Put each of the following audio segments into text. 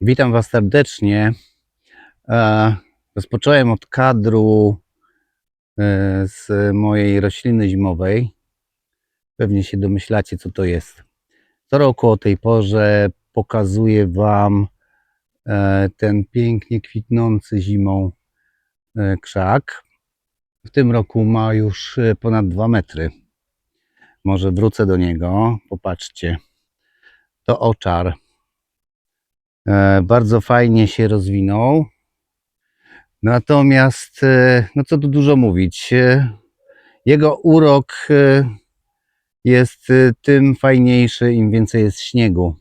Witam Was serdecznie. E, Rozpocząłem od kadru e, z mojej rośliny zimowej. Pewnie się domyślacie, co to jest. Co roku o tej porze pokazuję Wam e, ten pięknie kwitnący zimą krzak. W tym roku ma już ponad 2 metry. Może wrócę do niego. Popatrzcie. To oczar. E, bardzo fajnie się rozwinął. Natomiast, e, no co tu dużo mówić, e, jego urok jest tym fajniejszy, im więcej jest śniegu.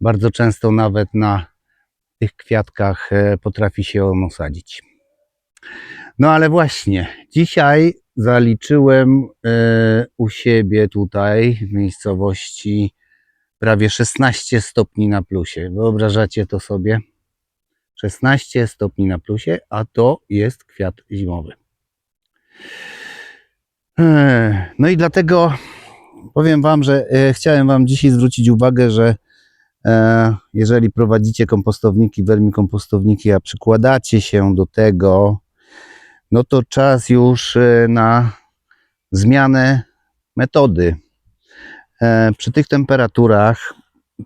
Bardzo często nawet na tych kwiatkach potrafi się on osadzić. No ale właśnie, dzisiaj zaliczyłem u siebie tutaj w miejscowości prawie 16 stopni na plusie. Wyobrażacie to sobie? 16 stopni na plusie, a to jest kwiat zimowy. No i dlatego powiem Wam, że e, chciałem Wam dzisiaj zwrócić uwagę, że e, jeżeli prowadzicie kompostowniki, wermikompostowniki, a przykładacie się do tego, no to czas już e, na zmianę metody. E, Przy tych temperaturach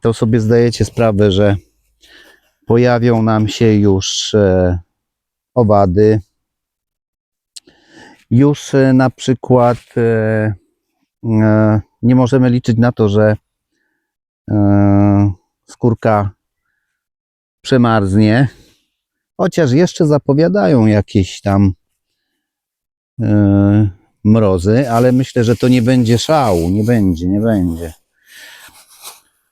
to sobie zdajecie sprawę, że pojawią nam się już e, owady. Już e, na przykład nie możemy liczyć na to, że skórka przemarznie, chociaż jeszcze zapowiadają jakieś tam mrozy, ale myślę, że to nie będzie szału, nie będzie, nie będzie.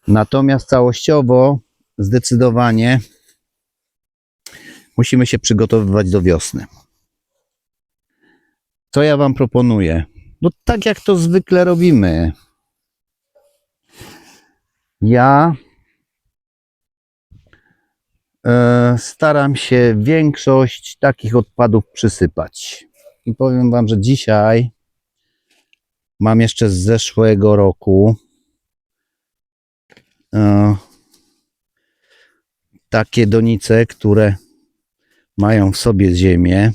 Natomiast całościowo zdecydowanie musimy się przygotowywać do wiosny. Co ja Wam proponuję? No tak jak to zwykle robimy. Ja e, staram się większość takich odpadów przysypać. I powiem Wam, że dzisiaj mam jeszcze z zeszłego roku e, takie donice, które mają w sobie ziemię.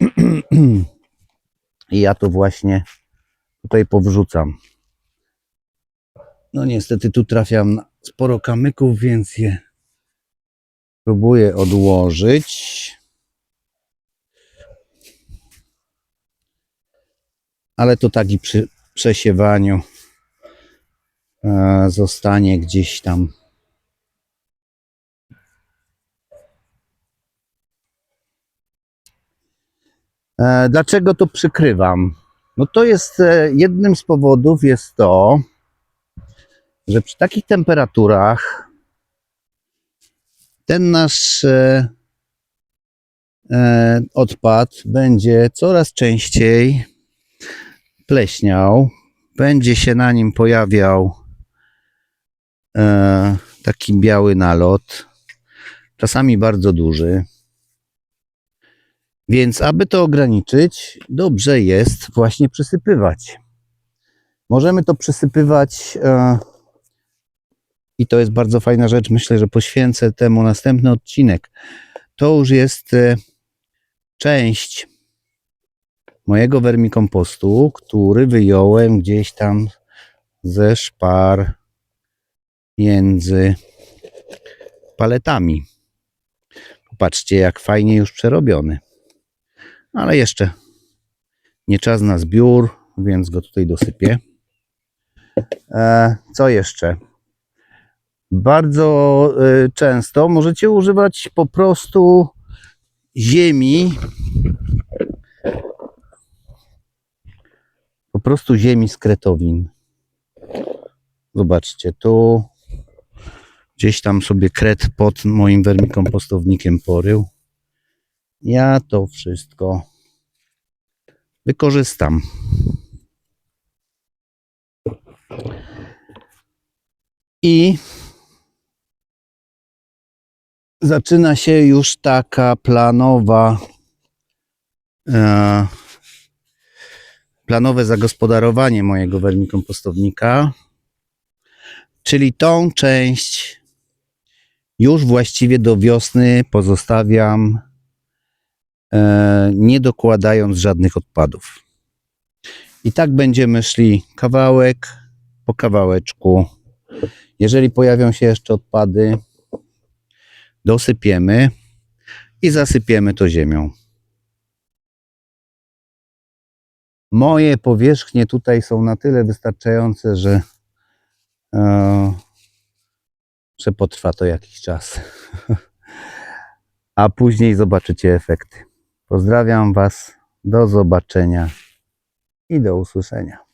I ja to właśnie tutaj powrzucam. No niestety tu trafiam na sporo kamyków, więc je próbuję odłożyć. Ale to tak i przy przesiewaniu e, zostanie gdzieś tam E, Dlaczego to przykrywam? No to jest e, jednym z powodów jest to, że przy takich temperaturach ten nasz odpad będzie coraz częściej pleśniał, będzie się na nim pojawiał e, taki biały nalot, czasami bardzo duży. Więc aby to ograniczyć, dobrze jest właśnie przysypywać. Możemy to przysypywać e, i to jest bardzo fajna rzecz. Myślę, że poświęcę temu następny odcinek. To już jest e, część mojego wermikompostu, który wyjąłem gdzieś tam ze szpar między paletami. Popatrzcie, jak fajnie już przerobiony. Ale jeszcze nie czas na zbiór, więc go tutaj dosypię. E, co jeszcze? Bardzo e, często możecie używać po prostu ziemi. Po prostu ziemi z kretowin. Zobaczcie, tu gdzieś tam sobie kret pod moim wermikompostownikiem porył. Ja to wszystko wykorzystam. I zaczyna się już taka planowa, e, planowe zagospodarowanie mojego wermikompostownika, czyli tą część Już właściwie do wiosny pozostawiam, e, nie dokładając żadnych odpadów. I tak będziemy szli kawałek po kawałeczku. Jeżeli pojawią się jeszcze odpady, dosypiemy i zasypiemy to ziemią. Moje powierzchnie tutaj są na tyle wystarczające, że, e, że potrwa to jakiś czas. A później zobaczycie efekty. Pozdrawiam Was. Do zobaczenia i do usłyszenia.